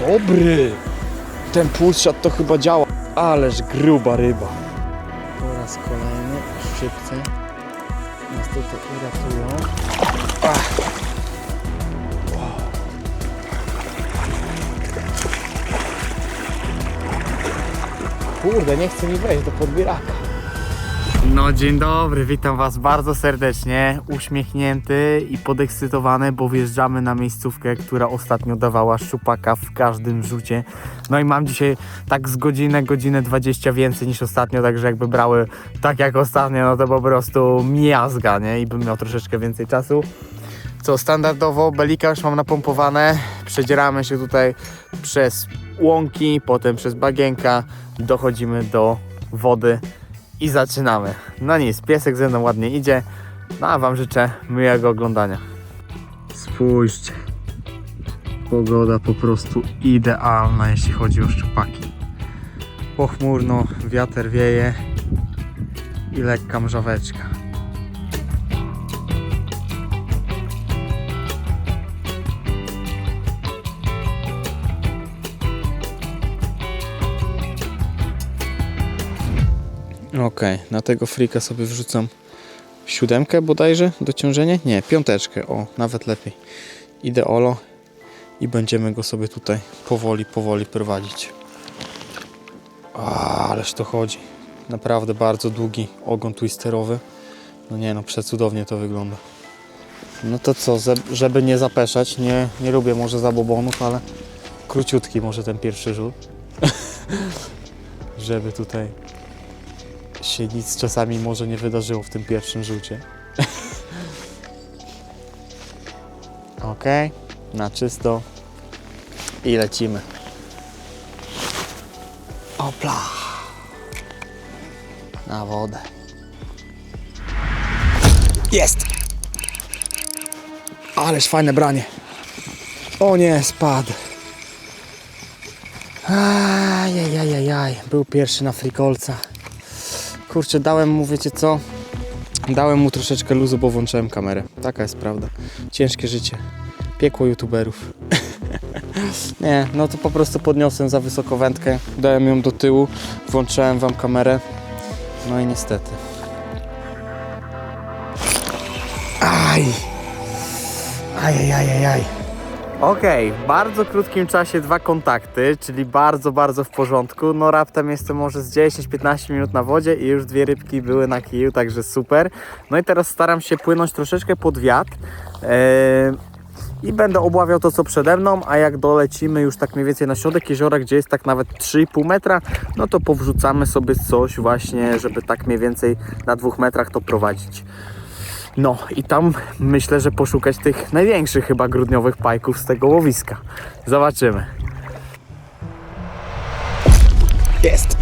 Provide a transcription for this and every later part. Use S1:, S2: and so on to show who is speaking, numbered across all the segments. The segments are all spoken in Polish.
S1: Dobry! Ten pulszat to chyba działa. Ależ gruba ryba. Po raz kolejny szczypce nas tutaj uratują. Ach. Kurde, nie chce mi wejść do podbieraka. No dzień dobry, witam was bardzo serdecznie, uśmiechnięty i podekscytowany, bo wjeżdżamy na miejscówkę, która ostatnio dawała szczupaka w każdym rzucie. No i mam dzisiaj tak z godzinę, godzinę 20 więcej niż ostatnio, także jakby brały tak jak ostatnio, no to po prostu miazga, nie? I bym miał troszeczkę więcej czasu. Co standardowo, belika już mam napompowane, przedzieramy się tutaj przez łąki, potem przez bagienka, dochodzimy do wody i zaczynamy. No nic, piesek ze mną ładnie idzie, no a Wam życzę miłego oglądania. Spójrzcie, pogoda po prostu idealna, jeśli chodzi o szczupaki. Pochmurno, wiatr wieje i lekka mrzaweczka. Okej, na tego frika sobie wrzucam siódemkę bodajże do ciążenia? Nie, piąteczkę, o, nawet lepiej. Idę olo i będziemy go sobie tutaj powoli, powoli prowadzić. Ależ to chodzi. Naprawdę bardzo długi ogon twisterowy. No nie no, przecudownie to wygląda. No to co, żeby nie zapeszać, nie, nie lubię może zabobonów, ale króciutki może ten pierwszy rzut. żeby tutaj się nic czasami może nie wydarzyło w tym pierwszym rzucie. ok, na czysto i lecimy. Opla! Na wodę. Jest! Ależ fajne branie. O nie, spadł. Ajajajajaj, był pierwszy na frikolca. Kurczę, dałem mu, wiecie co? Dałem mu troszeczkę luzu, bo włączyłem kamerę. Taka jest prawda. Ciężkie życie. Piekło youtuberów. Nie, no to po prostu podniosłem za wysoko wędkę, dałem ją do tyłu, włączyłem wam kamerę. No i niestety. Aj! Ajajajajaj. Okej, w bardzo krótkim czasie dwa kontakty, czyli bardzo, bardzo w porządku. No raptem jestem może z 10-15 minut na wodzie i już dwie rybki były na kiju, także super. No i teraz staram się płynąć troszeczkę pod wiatr. Eee, i będę obławiał to, co przede mną, a jak dolecimy już tak mniej więcej na środek jeziora, gdzie jest tak nawet 3,5 metra, no to powrzucamy sobie coś właśnie, żeby tak mniej więcej na dwóch metrach to prowadzić. No i tam myślę, że poszukać tych największych chyba grudniowych pajków z tego łowiska. Zobaczymy. Jest!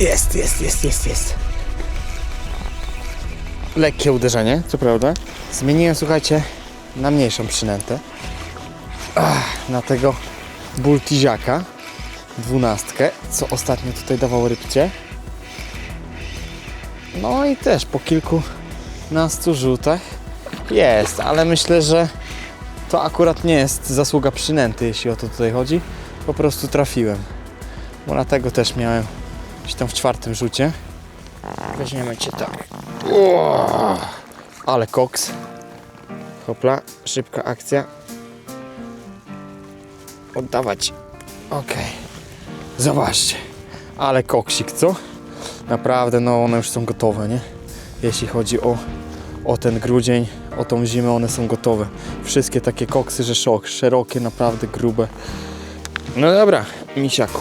S1: Jest, jest, jest, jest, jest. Lekkie uderzenie, co prawda. Zmieniłem, słuchajcie, na mniejszą przynętę. Ach, na tego bultiziaka, dwunastkę, co ostatnio tutaj dawał rybcie. No i też po kilkunastu rzutach jest, ale myślę, że to akurat nie jest zasługa przynęty, jeśli o to tutaj chodzi. Po prostu trafiłem. Bo na tego też miałem gdzieś tam w czwartym rzucie. Weźmiemy cię tak. Ale koks. Hopla, szybka akcja. Oddawać. Okej. Zobaczcie. Ale koksik, co? Naprawdę, no one już są gotowe, nie? Jeśli chodzi o, o ten grudzień, o tą zimę, one są gotowe. Wszystkie takie koksy, że szok. Szerokie, naprawdę grube. No dobra, misiaku.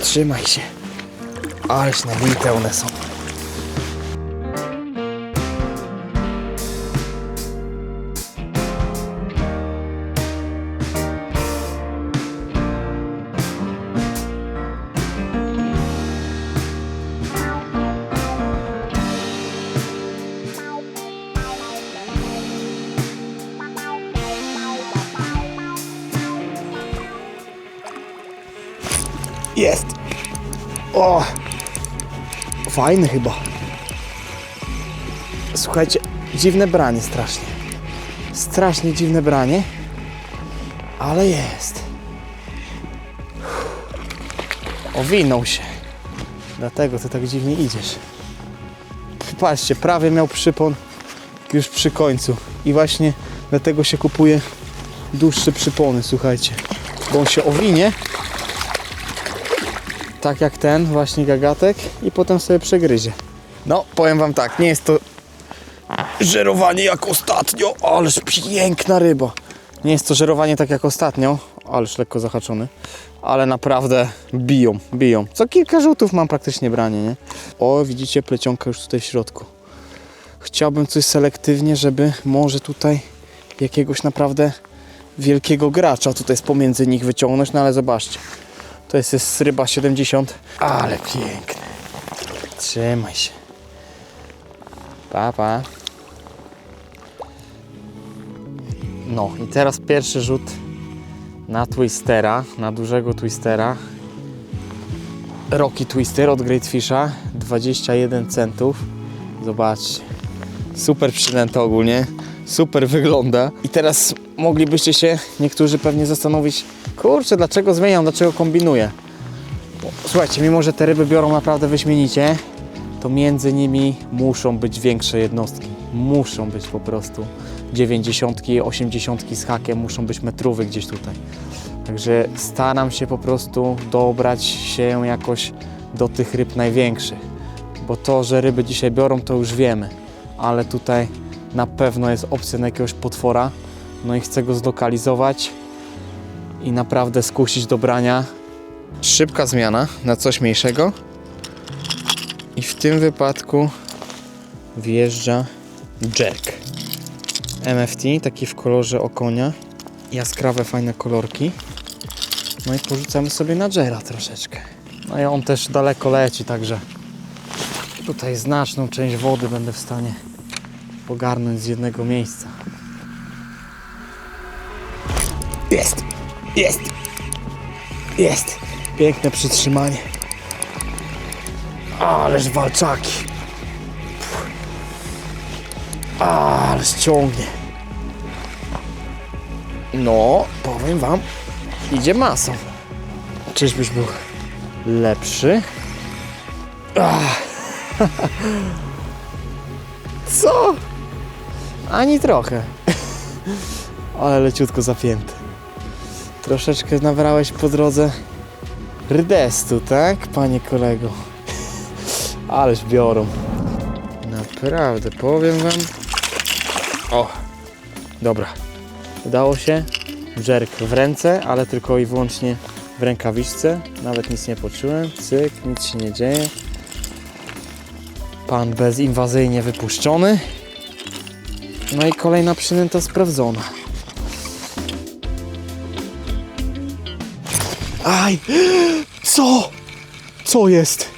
S1: Trzymaj się. Ależ nabite one są. Fajny chyba. Słuchajcie, dziwne branie strasznie. Strasznie dziwne branie. Ale jest. owinął się. Dlatego ty tak dziwnie idziesz. Patrzcie, prawie miał przypon już przy końcu. I właśnie dlatego się kupuje dłuższe przypony, słuchajcie. Bo on się owinie, tak jak ten właśnie gagatek i potem sobie przegryzie. No, powiem wam tak, nie jest to żerowanie jak ostatnio, ależ piękna ryba. Nie jest to żerowanie tak jak ostatnio, ależ lekko zahaczony, ale naprawdę biją, biją. Co kilka rzutów mam praktycznie branie, nie? O, widzicie, plecionka już tutaj w środku. Chciałbym coś selektywnie, żeby może tutaj jakiegoś naprawdę wielkiego gracza tutaj z pomiędzy nich wyciągnąć, no ale zobaczcie. To jest, jest ryba 70, ale piękny. Trzymaj się. Pa, pa. No i teraz pierwszy rzut na twistera, na dużego twistera. Rocky Twister od Great Fisha, 21 centów. Zobaczcie. Super przynęta ogólnie, super wygląda. I teraz moglibyście się niektórzy pewnie zastanowić, kurczę, dlaczego zmieniam, dlaczego kombinuję. Słuchajcie, mimo że te ryby biorą naprawdę wyśmienicie, to między nimi muszą być większe jednostki. Muszą być po prostu 90, 80 z hakiem, muszą być metrówy gdzieś tutaj. Także staram się po prostu dobrać się jakoś do tych ryb największych. Bo to, że ryby dzisiaj biorą, to już wiemy. Ale tutaj na pewno jest opcja na jakiegoś potwora. No i chcę go zlokalizować i naprawdę skusić do brania. Szybka zmiana na coś mniejszego. I w tym wypadku wjeżdża jerk. MFT, taki w kolorze okonia. Jaskrawe, fajne kolorki. No i porzucamy sobie na Jera troszeczkę. No i on też daleko leci, także tutaj znaczną część wody będę w stanie pogarnąć z jednego miejsca. Jest! Jest! Piękne przytrzymanie. Ależ walczaki. Ależ ciągnie. No, powiem wam, idzie masą. Czyżbyś był lepszy? Ach. Co? Ani trochę. Ale leciutko zapięty. Troszeczkę nabrałeś po drodze rydestu, tak, panie kolego? Ależ biorą. Naprawdę, powiem wam. O, dobra. Udało się. Żerk w ręce, ale tylko i wyłącznie w rękawiczce. Nawet nic nie poczułem. Cyk, nic się nie dzieje. Pan bezinwazyjnie wypuszczony. No i kolejna przynęta sprawdzona. Aj! Co? Co jest?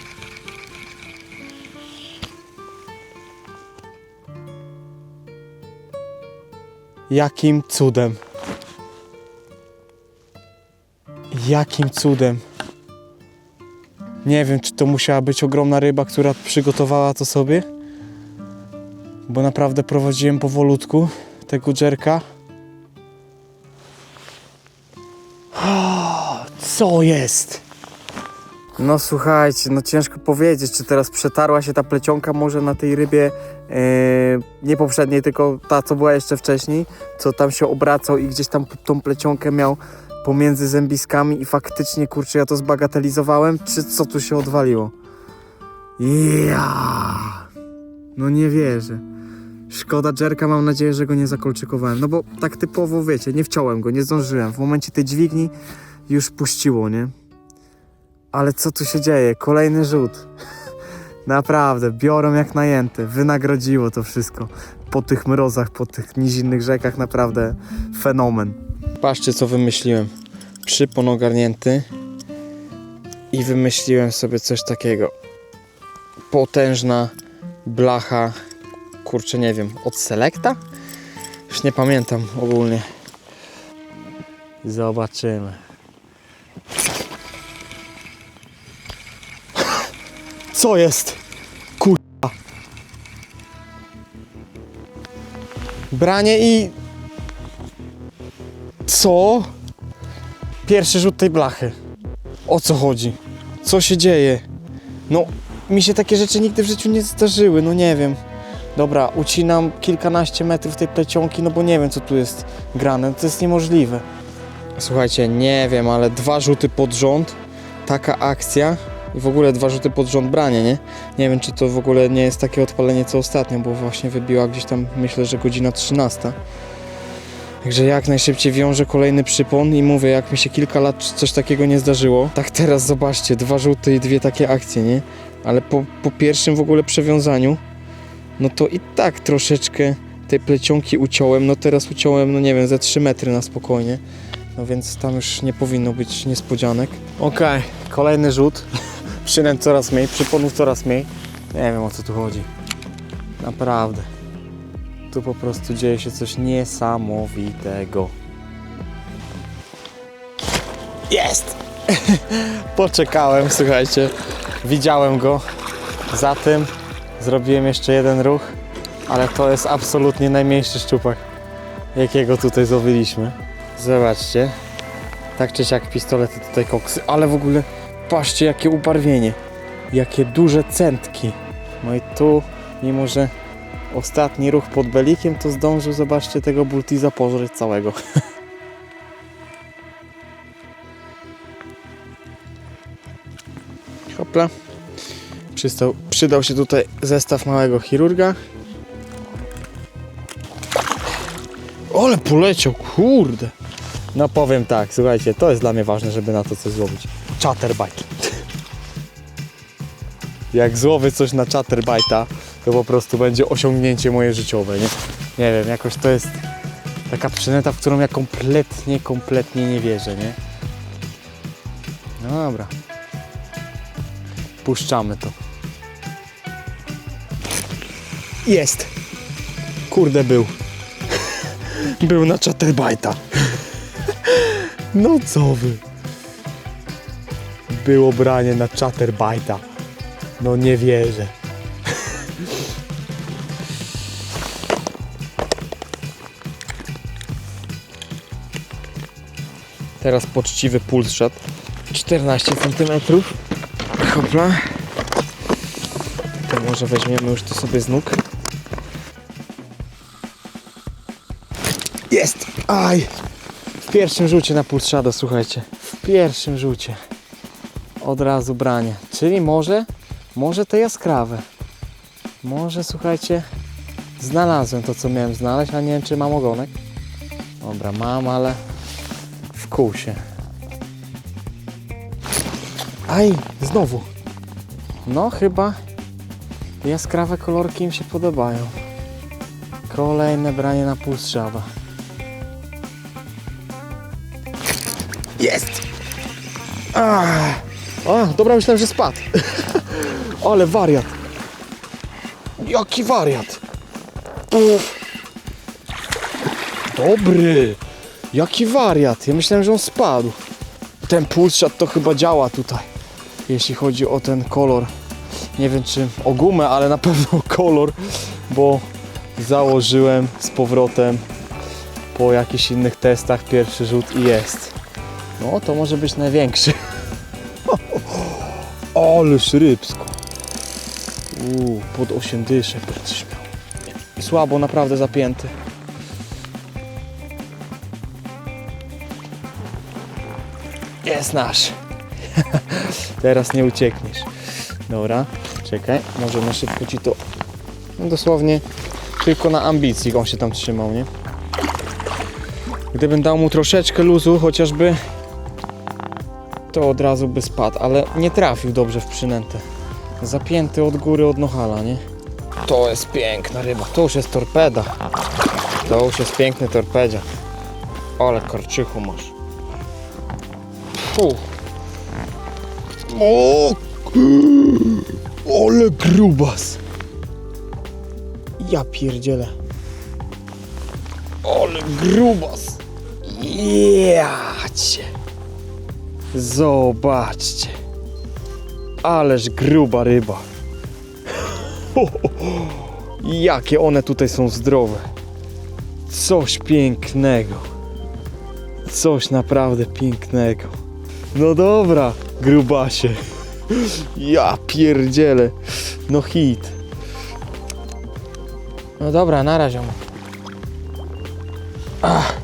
S1: Jakim cudem? Jakim cudem? Nie wiem, czy to musiała być ogromna ryba, która przygotowała to sobie. Bo naprawdę prowadziłem powolutku tego dżerka. Co jest? No słuchajcie, no ciężko powiedzieć, czy teraz przetarła się ta plecionka może na tej rybie, yy, nie poprzedniej, tylko ta, co była jeszcze wcześniej, co tam się obracał i gdzieś tam tą plecionkę miał pomiędzy zębiskami i faktycznie, kurczę, ja to zbagatelizowałem, czy co tu się odwaliło? Ja, no nie wierzę. Szkoda Jerka, mam nadzieję, że go nie zakolczykowałem, no bo tak typowo, wiecie, nie wciąłem go, nie zdążyłem. W momencie tej dźwigni już puściło, nie? Ale co tu się dzieje? Kolejny rzut. Naprawdę, biorą jak najęte. Wynagrodziło to wszystko. Po tych mrozach, po tych nizinnych rzekach, naprawdę fenomen. Patrzcie, co wymyśliłem. Przypon ogarnięty i wymyśliłem sobie coś takiego. Potężna blacha, kurczę, nie wiem, od Selecta? Już nie pamiętam ogólnie. Zobaczymy. Co jest? Kurwa. Branie i... Co? Pierwszy rzut tej blachy. O co chodzi? Co się dzieje? No, mi się takie rzeczy nigdy w życiu nie zdarzyły, no nie wiem. Dobra, ucinam kilkanaście metrów tej plecionki, no bo nie wiem co tu jest grane, to jest niemożliwe. Słuchajcie, nie wiem, ale dwa rzuty pod rząd, taka akcja i w ogóle dwa rzuty pod rząd branie, nie? Nie wiem, czy to w ogóle nie jest takie odpalenie co ostatnio, bo właśnie wybiła gdzieś tam, myślę, że godzina 13. Także jak najszybciej wiążę kolejny przypon i mówię, jak mi się kilka lat coś takiego nie zdarzyło. Tak teraz zobaczcie, dwa rzuty i dwie takie akcje, nie? Ale po, po pierwszym w ogóle przewiązaniu, no to i tak troszeczkę tej plecionki uciąłem. No teraz uciąłem, no nie wiem, ze 3 metry na spokojnie. No więc tam już nie powinno być niespodzianek. Okej, kolejny rzut. Przynęt coraz mniej, przyponów coraz mniej. Nie wiem o co tu chodzi. Naprawdę. Tu po prostu dzieje się coś niesamowitego. Jest! Poczekałem, słuchajcie. Widziałem go. Za tym zrobiłem jeszcze jeden ruch, ale to jest absolutnie najmniejszy szczupak, jakiego tutaj złowiliśmy. Zobaczcie. Tak czy siak pistolety tutaj koksy, ale w ogóle patrzcie jakie ubarwienie. Jakie duże centki. No i tu, mimo że ostatni ruch pod belikiem, to zdążył, zobaczcie, tego bultiza pożreć całego. Hopla. Przystał, przydał się tutaj zestaw małego chirurga. Ale poleciał, kurde. No powiem tak, słuchajcie, to jest dla mnie ważne, żeby na to coś złowić. Chatterbite. Jak złowię coś na chatterbite'a, to po prostu będzie osiągnięcie moje życiowe, nie? Nie wiem, jakoś to jest taka przynęta, w którą ja kompletnie, kompletnie nie wierzę, nie? No dobra. Puszczamy to. Jest! Kurde, był. Był na chatterbite'a. No? Było branie na chatterbite'a. No nie wierzę. Teraz poczciwy puls shot. 14 cm. Hopla. To może weźmiemy już to sobie z nóg. Jest! Aj! W pierwszym rzucie na puls słuchajcie. W pierwszym rzucie. Od razu branie. Czyli może, może te jaskrawe. Może, słuchajcie, znalazłem to, co miałem znaleźć, a nie wiem, czy mam ogonek. Dobra, mam, ale w kółsie. Aj, znowu. No, chyba jaskrawe kolorki im się podobają. Kolejne branie na puls shadow. Jest! A, dobra, myślałem, że spadł. Ale wariat. Jaki wariat. Dobry. Jaki wariat. Ja myślałem, że on spadł. Ten pulszat to chyba działa tutaj. Jeśli chodzi o ten kolor. Nie wiem czy o gumę, ale na pewno kolor, bo założyłem z powrotem po jakichś innych testach pierwszy rzut i jest. No to może być największy. Ależ rybsko. Uuu, pod 8 dyszek będziesz miał. Słabo naprawdę zapięty. Jest nasz. Teraz nie uciekniesz. Dobra, czekaj, może szybko ci to... No dosłownie tylko na ambicji on się tam trzymał, nie? Gdybym dał mu troszeczkę luzu, chociażby to od razu by spadł, ale nie trafił dobrze w przynętę. Zapięty od góry od nohala, nie? To jest piękna ryba. To już jest torpeda. To już jest piękny torpedzia. Ale korczychu masz. O! Ale grubas. Ja pierdzielę. Ale grubas. Jacie. Zobaczcie. Ależ gruba ryba. Jakie one tutaj są zdrowe. Coś pięknego. Coś naprawdę pięknego. No dobra, grubasie. Ja pierdzielę. No hit. No dobra, na razie. Ach,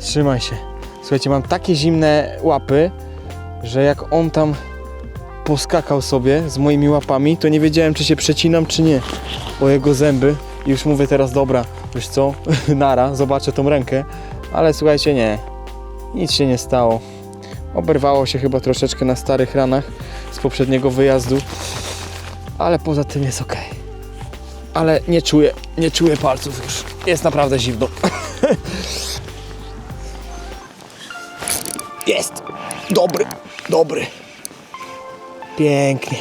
S1: trzymaj się. Słuchajcie, mam takie zimne łapy, że jak on tam poskakał sobie z moimi łapami, to nie wiedziałem, czy się przecinam, czy nie. O jego zęby. I już mówię teraz, dobra, wiesz co, nara, zobaczę tą rękę. Ale słuchajcie, nie. Nic się nie stało. Oberwało się chyba troszeczkę na starych ranach z poprzedniego wyjazdu. Ale poza tym jest ok. Ale nie czuję, nie czuję palców już. Jest naprawdę zimno. Jest. Dobry, dobry. Pięknie.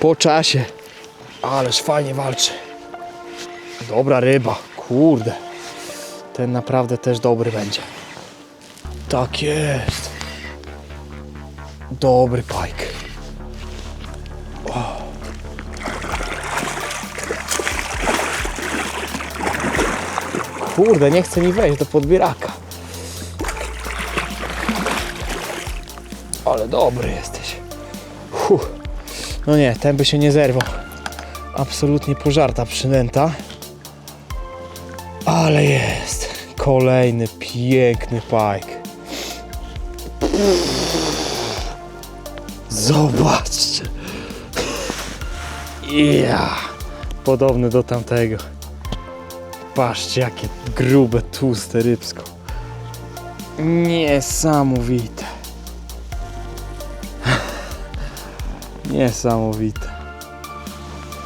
S1: Po czasie. Ależ fajnie walczy. Dobra ryba. Kurde. Ten naprawdę też dobry będzie. Tak jest. Dobry pajk. Kurde, nie chce mi wejść do podbieraka. Ale dobry jesteś. Huh. No nie, ten by się nie zerwał. Absolutnie pożarta przynęta. Ale jest. Kolejny piękny pajk. Zobaczcie. Ja. Podobny do tamtego. Patrzcie, jakie grube, tłuste rybsko. Niesamowite. Niesamowite.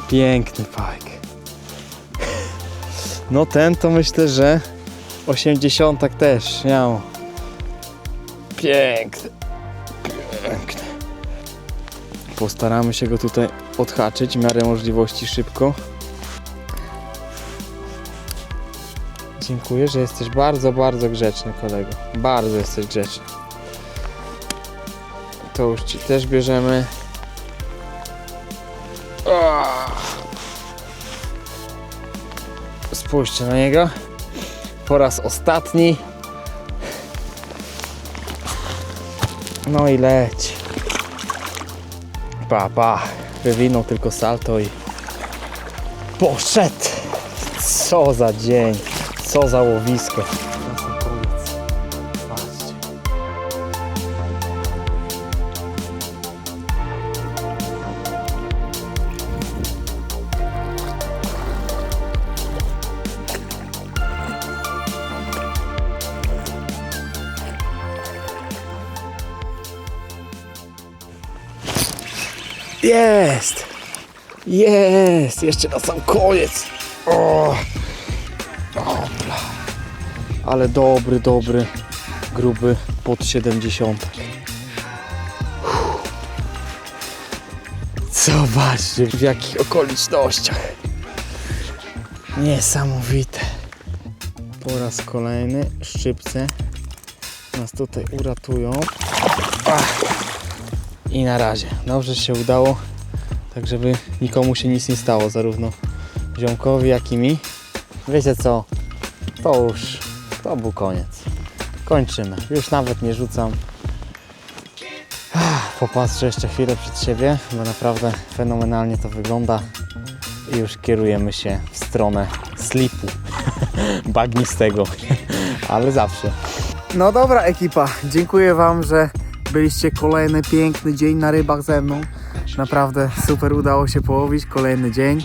S1: Piękny pajk. No ten to myślę, że 80 też miał. Piękny. Piękny. Postaramy się go tutaj odhaczyć w miarę możliwości szybko. Dziękuję, że jesteś bardzo, bardzo grzeczny kolego. Bardzo jesteś grzeczny. To już Ci też bierzemy. Spójrzcie na niego. Po raz ostatni. No i leć. Pa, pa. Wywinął tylko salto i poszedł. Co za dzień. Co za łowisko. Jest! Jest! Jeszcze na sam koniec! O! Dobra. Ale dobry, dobry, gruby pod 70. Uff. Zobaczcie w jakich okolicznościach. Niesamowite. Po raz kolejny szczypce nas tutaj uratują. Ach. I na razie. Dobrze się udało, tak żeby nikomu się nic nie stało, zarówno ziomkowi, jak i mi. Wiecie co? To już, to był koniec. Kończymy. Już nawet nie rzucam. Popatrzę jeszcze chwilę przed siebie, bo naprawdę fenomenalnie to wygląda. I już kierujemy się w stronę slipu bagnistego, ale zawsze. No dobra ekipa, dziękuję Wam, że byliście kolejny piękny dzień na rybach ze mną. Naprawdę super udało się połowić, kolejny dzień.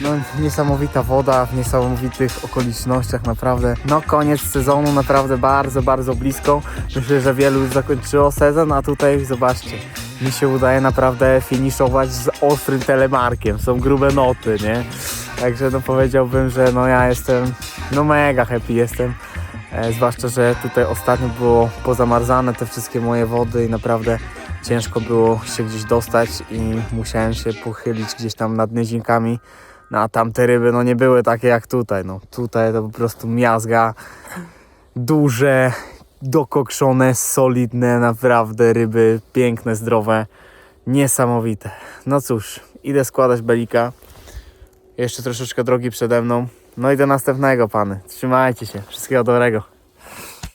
S1: No niesamowita woda w niesamowitych okolicznościach, naprawdę. No koniec sezonu, naprawdę bardzo, bardzo blisko. Myślę, że wielu już zakończyło sezon, a tutaj zobaczcie, mi się udaje naprawdę finiszować z ostrym telemarkiem. Są grube noty, nie? Także no powiedziałbym, że no ja jestem, no mega happy jestem. E, zwłaszcza, że tutaj ostatnio było pozamarzane te wszystkie moje wody i naprawdę ciężko było się gdzieś dostać i musiałem się pochylić gdzieś tam nad niezinkami. No a tamte ryby no nie były takie jak tutaj. No tutaj to po prostu miazga, duże, dokokszone, solidne, naprawdę ryby, piękne, zdrowe, niesamowite. No cóż, idę składać belika. Jeszcze troszeczkę drogi przede mną. No i do następnego, pany. Trzymajcie się. Wszystkiego dobrego.